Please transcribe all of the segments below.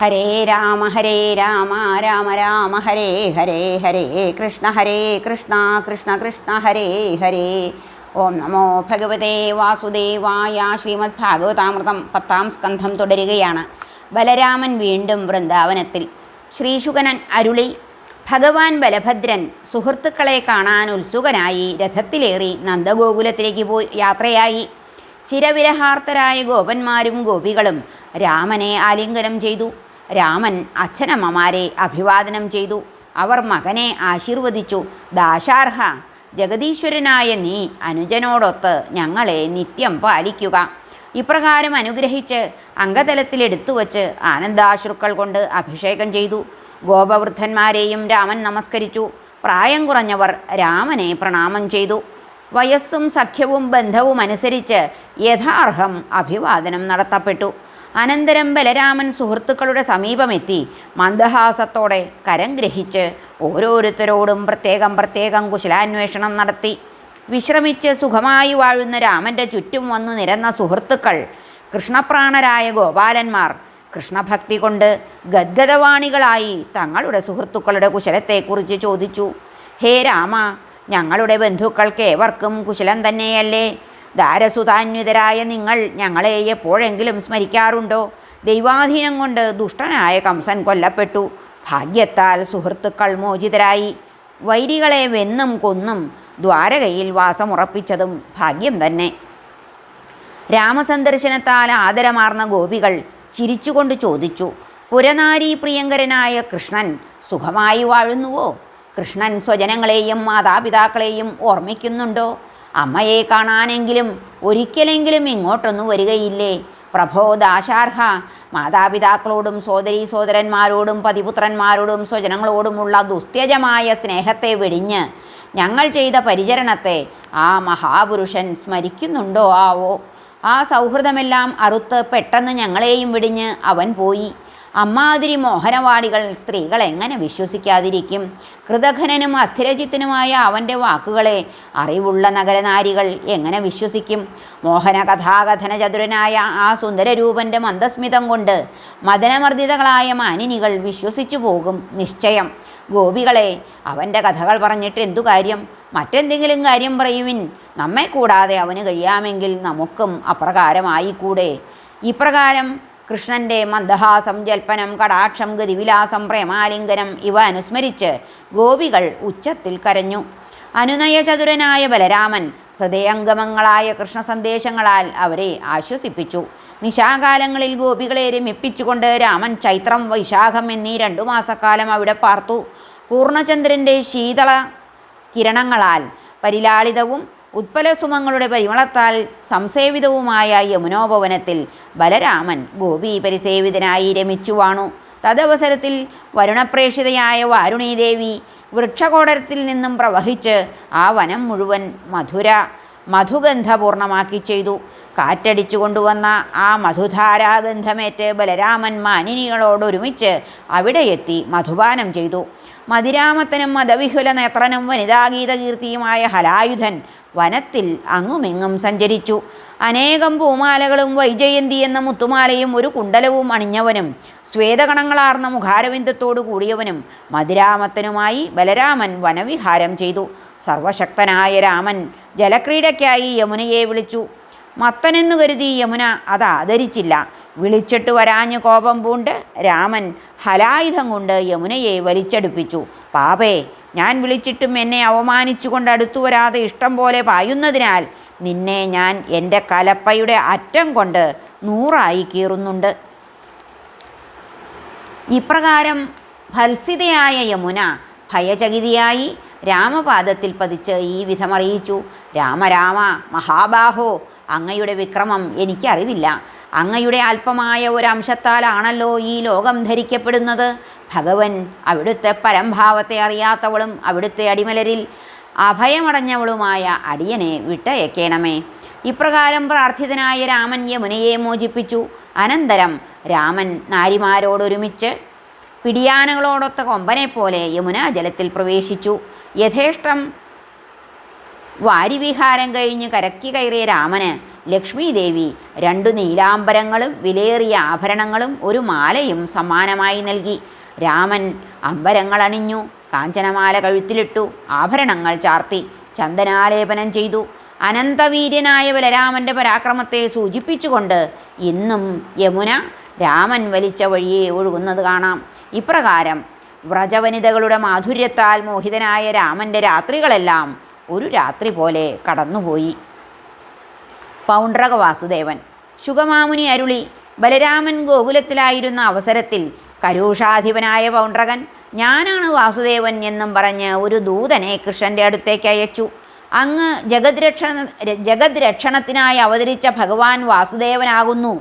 ഹരേ രാമ ഹരേ രാമ രാമ രാമ ഹരേ ഹരേ ഹരേ കൃഷ്ണ ഹരേ കൃഷ്ണ കൃഷ്ണ കൃഷ്ണ ഹരേ ഹരേ. ഓം നമോ ഭഗവതേ വാസുദേവായ ശ്രീമദ് ഭാഗവതാമൃതം പത്താം സ്കന്ധം തുടരുകയാണ്. ബലരാമൻ വീണ്ടും വൃന്ദാവനത്തിൽ. ശ്രീശുകനൻ അരുളി ഭഗവാൻ ബലഭദ്രൻ സുഹൃത്തുക്കളെ കാണാൻ ഉത്സുകനായി രഥത്തിലേറി നന്ദഗോകുലത്തിലേക്ക് പോയി യാത്രയായി. ചിരവിരഹാർത്തരായ ഗോപന്മാരും ഗോപികളും രാമനെ ആലിംഗനം ചെയ്തു. രാമൻ അച്ഛനമ്മമാരെ അഭിവാദനം ചെയ്തു. അവർ മകനെ ആശീർവദിച്ചു. ദാശാർഹ ജഗദീശ്വരനായ നീ അനുജനോടൊത്ത് ഞങ്ങളെ നിത്യം പാലിക്കുക. ഇപ്രകാരം അനുഗ്രഹിച്ച് അംഗതലത്തിലെടുത്തു വച്ച് ആനന്ദാശ്രുക്കൾ കൊണ്ട് അഭിഷേകം ചെയ്തു. ഗോപവൃദ്ധന്മാരെയും രാമൻ നമസ്കരിച്ചു. പ്രായം കുറഞ്ഞവർ രാമനെ പ്രണാമം ചെയ്തു. വയസ്സും സഖ്യവും ബന്ധവും അനുസരിച്ച് യഥാർഹം അഭിവാദനം നടത്തപ്പെട്ടു. അനന്തരം ബലരാമൻ സുഹൃത്തുക്കളുടെ സമീപമെത്തി മന്ദഹാസത്തോടെ കരം ഗ്രഹിച്ച് ഓരോരുത്തരോടും പ്രത്യേകം പ്രത്യേകം കുശലാന്വേഷണം നടത്തി. വിശ്രമിച്ച് സുഖമായി വാഴുന്ന രാമന്റെ ചുറ്റും വന്നു നിരന്ന സുഹൃത്തുക്കൾ കൃഷ്ണപ്രാണരായ ഗോപാലന്മാർ. കൃഷ്ണഭക്തി കൊണ്ട് ഗദ്ഗതവാണികളായി തങ്ങളുടെ സുഹൃത്തുക്കളുടെ കുശലത്തെക്കുറിച്ച് ചോദിച്ചു. ഹേ രാമ ഞങ്ങളുടെ ബന്ധുക്കൾക്ക് ഏവർക്കും കുശലം തന്നെയല്ലേ? ദാരസുതാന്വിതരായ നിങ്ങൾ ഞങ്ങളെ എപ്പോഴെങ്കിലും സ്മരിക്കാറുണ്ടോ? ദൈവാധീനം കൊണ്ട് ദുഷ്ടനായ കംസൻ കൊല്ലപ്പെട്ടു. ഭാഗ്യത്താൽ സുഹൃത്തുക്കൾ മോചിതരായി. വൈരികളെ വെന്നും കൊന്നും ദ്വാരകയിൽ വാസമുറപ്പിച്ചതും ഭാഗ്യം തന്നെ. രാമസന്ദർശനത്താൽ ആദരമാർന്ന ഗോപികൾ ചിരിച്ചുകൊണ്ട് ചോദിച്ചു പുരനാരി പ്രിയങ്കരനായ കൃഷ്ണൻ സുഖമായി വാഴുന്നുവോ? കൃഷ്ണൻ സ്വജനങ്ങളെയും മാതാപിതാക്കളെയും ഓർമ്മിക്കുന്നുണ്ടോ? അമ്മയെ കാണാനെങ്കിലും ഒരിക്കലെങ്കിലും ഇങ്ങോട്ടൊന്നും വരികയില്ലേ? പ്രഭോ ദാശാർഹ മാതാപിതാക്കളോടും സോദരീ സോദരന്മാരോടും പതിപുത്രന്മാരോടും സ്വജനങ്ങളോടുമുള്ള ദുസ്ത്യജമായ സ്നേഹത്തെ വെടിഞ്ഞ് ഞങ്ങൾ ചെയ്ത പരിചരണത്തെ ആ മഹാപുരുഷൻ സ്മരിക്കുന്നുണ്ടോ? ആവോ. ആ സൗഹൃദമെല്ലാം അറുത്ത് പെട്ടെന്ന് ഞങ്ങളെയും വിടിഞ്ഞ് അവൻ പോയി. അമ്മാതിരി മോഹനവാടികൾ സ്ത്രീകൾ എങ്ങനെ വിശ്വസിക്കാതിരിക്കും? കൃതഘനനും അസ്ഥിരചിത്തനുമായ അവന്റെ വാക്കുകളെ അറിവുള്ള നഗരനാരികൾ എങ്ങനെ വിശ്വസിക്കും? മോഹന കഥാകഥന ചതുരനായ ആ സുന്ദരരൂപന്റെ മന്ദസ്മിതം കൊണ്ട് മദനമർദ്ദിതകളായ മാനിനികൾ വിശ്വസിച്ചു പോകും നിശ്ചയം. ഗോപികളെ അവന്റെ കഥകൾ പറഞ്ഞിട്ട് എന്തു കാര്യം? മറ്റെന്തെങ്കിലും കാര്യം പറയുവിൻ. നമ്മെ കൂടാതെ അവന് കഴിയാമെങ്കിൽ നമുക്കും അപ്രകാരമായിക്കൂടെ. ഇപ്രകാരം കൃഷ്ണന്റെ മന്ദഹാസം ജൽപ്പനം കടാക്ഷം ഗതിവിലാസം പ്രേമാലിംഗനം ഇവ അനുസ്മരിച്ച് ഗോപികൾ ഉച്ചത്തിൽ കരഞ്ഞു. അനുനയചതുരനായ ബലരാമൻ ഹൃദയംഗമങ്ങളായ കൃഷ്ണ സന്ദേശങ്ങളാൽ അവരെ ആശ്വസിപ്പിച്ചു. നിശാകാലങ്ങളിൽ ഗോപികളെ രമിപ്പിച്ചുകൊണ്ട് രാമൻ ചൈത്രം വൈശാഖം എന്നീ രണ്ടു മാസക്കാലം അവിടെ പാർത്തു. പൂർണചന്ദ്രന്റെ ശീതള കിരണങ്ങളാൽ പരിലാളിതവും ഉത്പലസുമങ്ങളുടെ പരിമളത്താൽ സംസേവിതവുമായ യമുനോപവനത്തിൽ ബലരാമൻ ഗോപി പരിസേവിതനായി രമിച്ചു വാണു തദവസരത്തിൽ വരുണപ്രേക്ഷിതയായ വാരുണീദേവി വൃക്ഷകോടരത്തിൽ നിന്നും പ്രവഹിച്ച് ആ വനം മുഴുവൻ മധുര മധുഗന്ധപൂർണമാക്കി ചെയ്തു. കാറ്റടിച്ചു കൊണ്ടുവന്ന ആ മധുധാരാഗന്ധമേറ്റ് ബലരാമൻ മാനിനികളോടൊരുമിച്ച് അവിടെയെത്തി മധുപാനം ചെയ്തു. മതിരാമത്തനും മതവിഹുല നേത്രനും വനിതാഗീതകീർത്തിയുമായ ഹലായുധൻ വനത്തിൽ അങ്ങുമിങ്ങും സഞ്ചരിച്ചു. അനേകം പൂമാലകളും വൈജയന്തി എന്ന മുത്തുമാലയും ഒരു കുണ്ടലവും അണിഞ്ഞവനും ശ്വേതകണങ്ങളാർന്ന മുഖാരവിന്ദത്തോടു കൂടിയവനും മതിരാമത്തനുമായി ബലരാമൻ വനവിഹാരം ചെയ്തു. സർവശക്തനായ രാമൻ ജലക്രീഡയ്ക്കായി യമുനയെ വിളിച്ചു. മത്തനെന്നു കരുതി യമുന അത് ആദരിച്ചില്ല വിളിച്ചിട്ട് വരാഞ്ഞു കോപം പൂണ്ട് രാമൻ ഹലായുധം കൊണ്ട് യമുനയെ വലിച്ചടുപ്പിച്ചു. പാപേ ഞാൻ വിളിച്ചിട്ടും എന്നെ അവമാനിച്ചുകൊണ്ട് അടുത്തു വരാതെ ഇഷ്ടം പോലെ പായുന്നതിനാൽ നിന്നെ ഞാൻ എന്റെ കലപ്പയുടെ അറ്റം കൊണ്ട് നൂറായി കീറുന്നുണ്ട്. ഇപ്രകാരം ഭത്സിതയായ യമുന ഭയചകിതിയായി രാമപാദത്തിൽ പതിച്ച് ഈ വിധമറിയിച്ചു. രാമരാമ മഹാബാഹോ അങ്ങയുടെ വിക്രമം എനിക്കറിവില്ല. അങ്ങയുടെ അല്പമായ ഒരംശത്താലാണല്ലോ ഈ ലോകം ധരിക്കപ്പെടുന്നത്. ഭഗവൻ അവിടുത്തെ പരംഭാവത്തെ അറിയാത്തവളും അവിടുത്തെ അടിമലരിൽ അഭയമടഞ്ഞവളുമായ അടിയനെ വിട്ടയക്കേണമേ. ഇപ്രകാരം പ്രാർത്ഥിതനായ രാമൻ യമുനയെ മോചിപ്പിച്ചു. അനന്തരം രാമൻ നാരിമാരോടൊരുമിച്ച് പിടിയാനകളോടൊത്ത കൊമ്പനെ പോലെ യമുന ജലത്തിൽ പ്രവേശിച്ചു. യഥേഷ്ടം വാരിവിഹാരം കഴിഞ്ഞ് കരക്കി കയറിയ രാമന് ലക്ഷ്മീദേവി രണ്ടു നീലാംബരങ്ങളും വിലയേറിയ ആഭരണങ്ങളും ഒരു മാലയും സമ്മാനമായി നൽകി. രാമൻ അമ്പരങ്ങൾ അണിഞ്ഞു കാഞ്ചനമാല കഴുത്തിലിട്ടു ആഭരണങ്ങൾ ചാർത്തി ചന്ദനാലേപനം ചെയ്തു. അനന്തവീര്യനായ ബലരാമന്റെ പരാക്രമത്തെ സൂചിപ്പിച്ചുകൊണ്ട് ഇന്നും യമുന രാമൻ വലിച്ച വഴിയെ ഒഴുകുന്നത് കാണാം. ഇപ്രകാരം വ്രജവനിതകളുടെ മാധുര്യത്താൽ മോഹിതനായ രാമന്റെ രാത്രികളെല്ലാം ഒരു രാത്രി പോലെ കടന്നുപോയി. പൗണ്ഡ്രക വാസുദേവൻ ശുഗമാമുനി അരുളി ബലരാമൻ ഗോകുലത്തിലായിരുന്ന അവസരത്തിൽ കരൂഷാധിപനായ പൗണ്ഡ്രകൻ ഞാനാണ് വാസുദേവൻ എന്നും പറഞ്ഞ് ഒരു ദൂതനെ കൃഷ്ണന്റെ അടുത്തേക്ക് അയച്ചു. അങ്ങ് ജഗത് രക്ഷണ ജഗത് രക്ഷണത്തിനായി അവതരിച്ച ഭഗവാൻ വാസുദേവനാകുന്നു.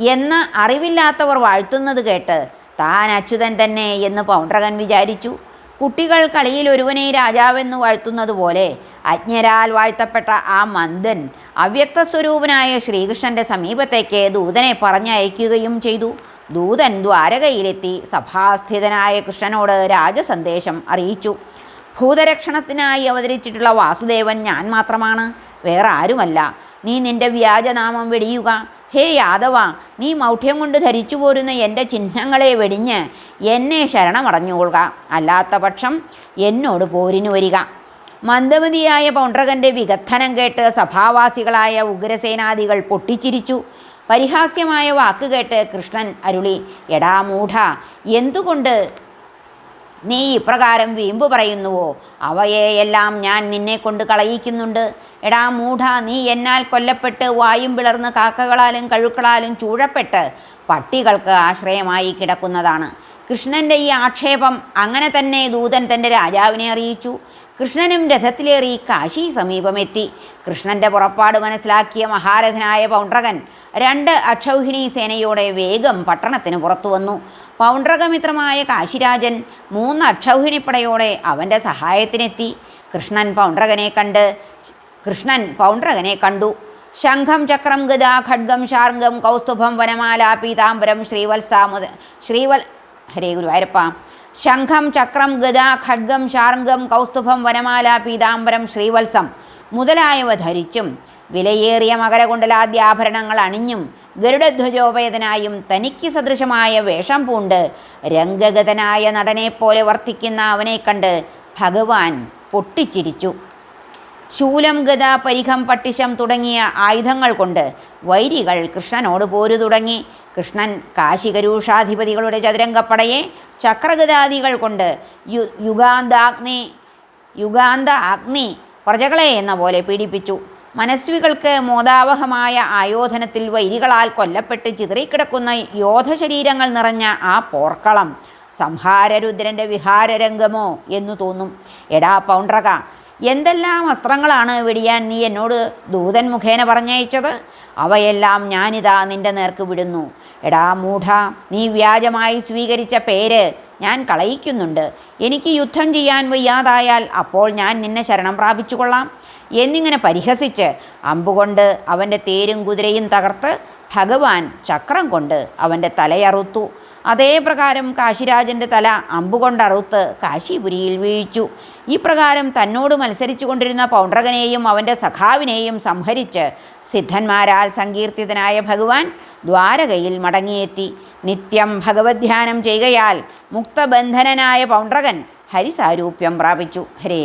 എന്ന് അറിവില്ലാത്തവർ വാഴ്ത്തുന്നത് കേട്ട് താൻ അച്യുതൻ തന്നെ എന്ന് പൗണ്ഡ്രകൻ വിചാരിച്ചു. കുട്ടികൾ കളിയിൽ ഒരുവനെ രാജാവെന്ന് വാഴ്ത്തുന്നത് പോലെ അജ്ഞരാൽ വാഴ്ത്തപ്പെട്ട ആ മന്ദൻ അവ്യക്ത സ്വരൂപനായ ശ്രീകൃഷ്ണന്റെ സമീപത്തേക്ക് ദൂതനെ പറഞ്ഞയക്കുകയും ചെയ്തു. ദൂതൻ ദ്വാരകയിലെത്തി സഭാസ്ഥിതനായ കൃഷ്ണനോട് രാജസന്ദേശം അറിയിച്ചു. ഭൂതരക്ഷണത്തിനായി അവതരിച്ചിട്ടുള്ള വാസുദേവൻ ഞാൻ മാത്രമാണ് വേറെ ആരുമല്ല. നീ നിന്റെ വ്യാജനാമം വെടിയുക. ഹേ യാദവ നീ മൗഢ്യം കൊണ്ട് ധരിച്ചു പോരുന്ന എന്റെ ചിഹ്നങ്ങളെ വെടിഞ്ഞ് എന്നെ ശരണമടഞ്ഞുകൊള്ളുക. അല്ലാത്ത പക്ഷം എന്നോട് പോരിനു വരിക. മന്ദമതിയായ പൗണ്ഡ്രകന്റെ വികത്തനം കേട്ട് സഭാവാസികളായ ഉഗ്രസേനാദികൾ പൊട്ടിച്ചിരിച്ചു. പരിഹാസ്യമായ വാക്ക് കേട്ട് കൃഷ്ണൻ അരുളി എടാ മൂഢ എന്തുകൊണ്ട് നീ ഇപ്രകാരം വീമ്പ് പറയുന്നുവോ? അവയെയെല്ലാം ഞാൻ നിന്നെ കൊണ്ട് കളയിക്കുന്നുണ്ട്. എടാ മൂഢ നീ എന്നാൽ കൊല്ലപ്പെട്ട് വായും പിളർന്ന് കാക്കകളാലും കഴുക്കളാലും ചൂഴപ്പെട്ട് പട്ടികൾക്ക് ആശ്രയമായി കിടക്കുന്നതാണ്. കൃഷ്ണന്റെ ഈ ആക്ഷേപം അങ്ങനെ തന്നെ ദൂതൻ തന്റെ രാജാവിനെ അറിയിച്ചു. കൃഷ്ണനും രഥത്തിലേറി കാശി സമീപമെത്തി. കൃഷ്ണന്റെ പുറപ്പാട് മനസ്സിലാക്കിയ മഹാരഥനായ പൗണ്ട്രകൻ രണ്ട് അക്ഷൗഹിണി സേനയോടെ വേഗം പട്ടണത്തിന് പുറത്തു വന്നു. പൗണ്ട്രകമിത്രമായ കാശിരാജൻ മൂന്ന് അക്ഷൗഹിണിപ്പടയോടെ അവന്റെ സഹായത്തിനെത്തി. കൃഷ്ണൻ പൗണ്ട്രകനെ കണ്ട് കൃഷ്ണൻ പൗണ്ട്രകനെ കണ്ടു. ശംഖം ചക്രം ഗദ ഖഡ്ഗം ശാർഗം കൗസ്തുഭം വനമാല പീതാംബരം ശ്രീവത്സാമുദ ശ്രീവൽ ഹരേ ഗുരുവായൂരപ്പ. ശംഖം ചക്രം ഗദ ഖഡ്ഗം ശാർഗം കൗസ്തുഭം വനമാല പീതാംബരം ശ്രീവത്സം മുതലായവ ധരിച്ചും വിലയേറിയ മകരകുണ്ടലാദ്യ ആഭരണങ്ങൾ അണിഞ്ഞും ഗരുഡധ്വജോപേതനായും തനിക്ക് സദൃശമായ വേഷം പൂണ്ട് രംഗഗതനായ നടനെപ്പോലെ വർത്തിക്കുന്ന അവനെ കണ്ട് ഭഗവാൻ പൊട്ടിച്ചിരിച്ചു. ശൂലം ഗത പരിഖം പട്ടിശം തുടങ്ങിയ ആയുധങ്ങൾ കൊണ്ട് വൈരികൾ കൃഷ്ണനോട് പോരു തുടങ്ങി. കൃഷ്ണൻ കാശികരൂഷാധിപതികളുടെ ചതുരംഗപ്പടയെ ചക്രഗതാദികൾ കൊണ്ട് യു യുഗാന്താഗ്നി യുഗാന്ത അഗ്നി പ്രജകളെ എന്ന പോലെ പീഡിപ്പിച്ചു. മനസ്വികൾക്ക് മോദാവഹമായ ആയോധനത്തിൽ വൈരികളാൽ കൊല്ലപ്പെട്ട് ചിതറിക്കിടക്കുന്ന യോധശരീരങ്ങൾ നിറഞ്ഞ ആ പോർക്കളം സംഹാരരുദ്രന്റെ വിഹാരരംഗമോ എന്നു തോന്നും. എടാ പൗണ്ഡ്രക എന്തെല്ലാം വസ്ത്രങ്ങളാണ് വെടിയാൻ നീ എന്നോട് ദൂതൻ മുഖേന പറഞ്ഞയച്ചത്? അവയെല്ലാം ഞാനിതാ നിന്റെ നേർക്ക് വിടുന്നു. എടാ മൂഢ നീ വ്യാജമായി സ്വീകരിച്ച പേര് ഞാൻ കളയിക്കുന്നുണ്ട്. എനിക്ക് യുദ്ധം ചെയ്യാൻ വയ്യാതായാൽ അപ്പോൾ ഞാൻ നിന്നെ ശരണം പ്രാപിച്ചുകൊള്ളാം. എന്നിങ്ങനെ പരിഹസിച്ച് അമ്പുകൊണ്ട് അവന്റെ തേരും കുതിരയും തകർത്ത് ഭഗവാൻ ചക്രം കൊണ്ട് അവന്റെ തലയറുത്തു. അതേ പ്രകാരം കാശിരാജന്റെ തല അമ്പുകൊണ്ടറുത്ത് കാശിപുരിയിൽ വീഴിച്ചു. ഇപ്രകാരം പ്രകാരം തന്നോട് മത്സരിച്ചു കൊണ്ടിരുന്ന പൗണ്ഡ്രകനെയും അവന്റെ സഖാവിനെയും സംഹരിച്ച് സിദ്ധന്മാരാൽ സങ്കീർത്തിതനായ ഭഗവാൻ ദ്വാരകയിൽ മടങ്ങിയെത്തി. നിത്യം ഭഗവത്ധ്യാനം ചെയ്യുകയാൽ മുക്തബന്ധനനായ പൗണ്ഡ്രകൻ ഹരിസാരൂപ്യം പ്രാപിച്ചു. ഹരേ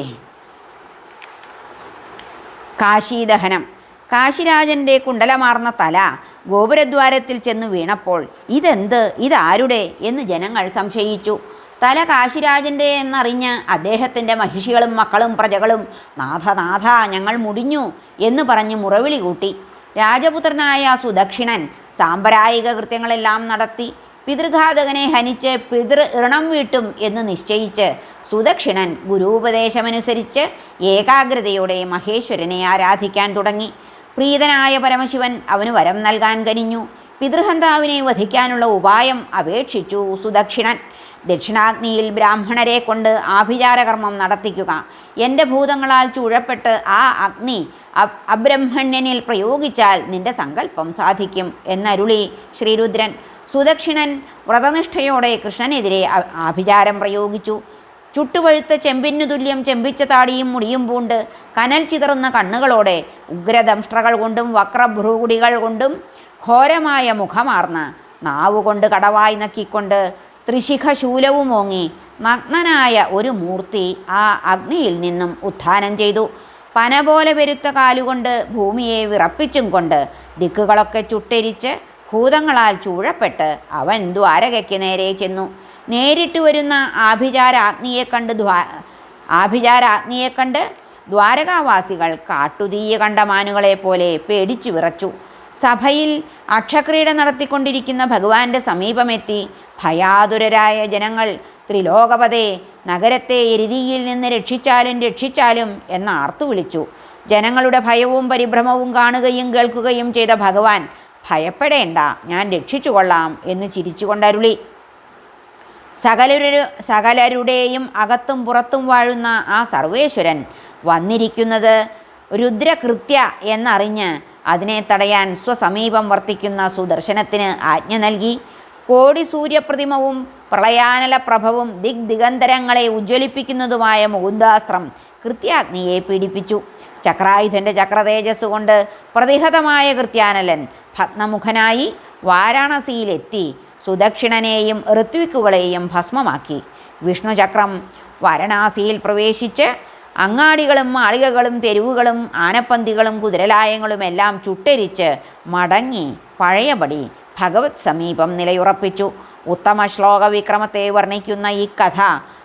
കാശീദഹനം. കാശിരാജന്റെ കുണ്ടലമാർന്ന തല ഗോപുരദ്വാരത്തിൽ ചെന്ന് വീണപ്പോൾ ഇതെന്ത്? ഇതാരുടെ? എന്ന് ജനങ്ങൾ സംശയിച്ചു. തല കാശിരാജന്റെ എന്നറിഞ്ഞ് അദ്ദേഹത്തിന്റെ മഹിഷികളും മക്കളും പ്രജകളും നാഥ നാഥ ഞങ്ങൾ മുടിഞ്ഞു എന്ന് പറഞ്ഞ് മുറവിളി കൂട്ടി. രാജപുത്രനായ സുദക്ഷിണൻ സാമ്പരായിക കൃത്യങ്ങളെല്ലാം നടത്തി. പിതൃഘാതകനെ ഹനിച്ച് പിതൃ ഋണം വീട്ടും എന്ന് നിശ്ചയിച്ച് സുദക്ഷിണൻ ഗുരുപദേശമനുസരിച്ച് ഏകാഗ്രതയോടെ മഹേശ്വരനെ ആരാധിക്കാൻ തുടങ്ങി. പ്രീതനായ പരമശിവൻ അവന് വരം നൽകാൻ കനിഞ്ഞു. പിതൃഹന്താവിനെ വധിക്കാനുള്ള ഉപായം അപേക്ഷിച്ചു സുദക്ഷിണൻ. ദക്ഷിണാഗ്നിയിൽ ബ്രാഹ്മണരെ കൊണ്ട് ആഭിചാരകർമ്മം നടത്തിക്കുക. എന്റെ ഭൂതങ്ങളാൽ ചൂഴപ്പെട്ട് ആ അഗ്നി അബ്രഹ്മണ്യനിൽ പ്രയോഗിച്ചാൽ നിന്റെ സങ്കല്പം സാധിക്കും എന്നരുളി ശ്രീരുദ്രൻ. സുദക്ഷിണൻ വ്രതനിഷ്ഠയോടെ കൃഷ്ണനെതിരെ ആഭിചാരം പ്രയോഗിച്ചു. ചുട്ടുപഴുത്ത ചെമ്പിനു തുല്യം ചെമ്പിച്ച താടിയും മുടിയും പൂണ്ട് കനൽ ചിതറുന്ന കണ്ണുകളോടെ ഉഗ്രദംഷ്ട്രകൾ കൊണ്ടും വക്രഭ്രൂകുടികൾ കൊണ്ടും ഘോരമായ മുഖമാർന്ന് നാവുകൊണ്ട് കടവായി നക്കിക്കൊണ്ട് ത്രിശിഖ ശൂലവും ഓങ്ങി നഗ്നനായ ഒരു മൂർത്തി ആ അഗ്നിയിൽ നിന്നും ഉത്ഥാനം ചെയ്തു. പന പോലെ പെരുത്ത കാലുകൊണ്ട് ഭൂമിയെ വിറപ്പിച്ചും കൊണ്ട് ദിക്കുകളൊക്കെ ചുട്ടരിച്ച് ഭൂതങ്ങളാൽ ചൂഴപ്പെട്ട് അവൻ ദ്വാരകയ്ക്ക് നേരെ ചെന്നു. നേരിട്ട് വരുന്ന ആഭിചാരാഗ്നിയെ കണ്ട് ദ്വാ ആഭിചാരാഗ്നിയെ കണ്ട് ദ്വാരകാവാസികൾ കാട്ടുതീയ കണ്ട മാനുകളെ പോലെ പേടിച്ചു വിറച്ചു. സഭയിൽ അക്ഷക്രീഡ നടത്തിക്കൊണ്ടിരിക്കുന്ന ഭഗവാന്റെ സമീപമെത്തി ഭയാതുരരായ ജനങ്ങൾ ത്രിലോകപതേ നഗരത്തെ എരുതിയിൽ നിന്ന് രക്ഷിച്ചാലും രക്ഷിച്ചാലും എന്ന് ആർത്തു വിളിച്ചു. ജനങ്ങളുടെ ഭയവും പരിഭ്രമവും കാണുകയും കേൾക്കുകയും ചെയ്ത ഭഗവാൻ ഭയപ്പെടേണ്ട ഞാൻ രക്ഷിച്ചുകൊള്ളാം എന്ന് ചിരിച്ചുകൊണ്ടരുളി. സകലരു സകലരുടെയും അകത്തും പുറത്തും വാഴുന്ന ആ സർവേശ്വരൻ വന്നിരിക്കുന്നത് രുദ്രകൃത്യ എന്നറിഞ്ഞ് അതിനെ തടയാൻ സ്വസമീപം വർത്തിക്കുന്ന സുദർശനത്തിന് ആജ്ഞ നൽകി. കോടി സൂര്യപ്രതിമവും പ്രളയാനല പ്രഭവും ദിഗ്ദിഗന്ധരങ്ങളെ ഉജ്ജ്വലിപ്പിക്കുന്നതുമായ മുകുന്ദാസ്ത്രം കൃത്യാഗ്നിയെ പീഡിപ്പിച്ചു. ചക്രായുധന്റെ ചക്രതേജസ് കൊണ്ട് പ്രതിഹതമായ കൃത്യാനലൻ ഭഗ്നമുഖനായി വാരാണസിയിലെത്തി. സുദക്ഷിണനെയും ഋത്വിക്കുകളെയും ഭസ്മമാക്കി. വിഷ്ണുചക്രം വാരണാസിയിൽ പ്രവേശിച്ച് അങ്ങാടികളും മാളികകളും തെരുവുകളും ആനപ്പന്തികളും കുതിരലായങ്ങളും എല്ലാം ചുട്ടരിച്ച് മടങ്ങി പഴയപടി ഭഗവത് സമീപം നിലയുറപ്പിച്ചു. ഉത്തമ ശ്ലോക വിക്രമത്തെ വർണിക്കുന്ന ഈ കഥ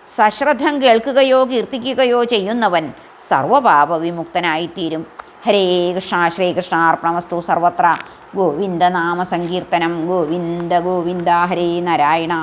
സശ്രദ്ധം കേൾക്കുകയോ കീർത്തിക്കുകയോ ചെയ്യുന്നവൻ സർവപാപ വിമുക്തനായിത്തീരും. ഹരേ കൃഷ്ണ ശ്രീകൃഷ്ണ അർപ്പണമസ്തു സർവത്ര. ഗോവിന്ദ നാമ സങ്കീർത്തനം ഗോവിന്ദ ഗോവിന്ദ ഹരേ നാരായണ.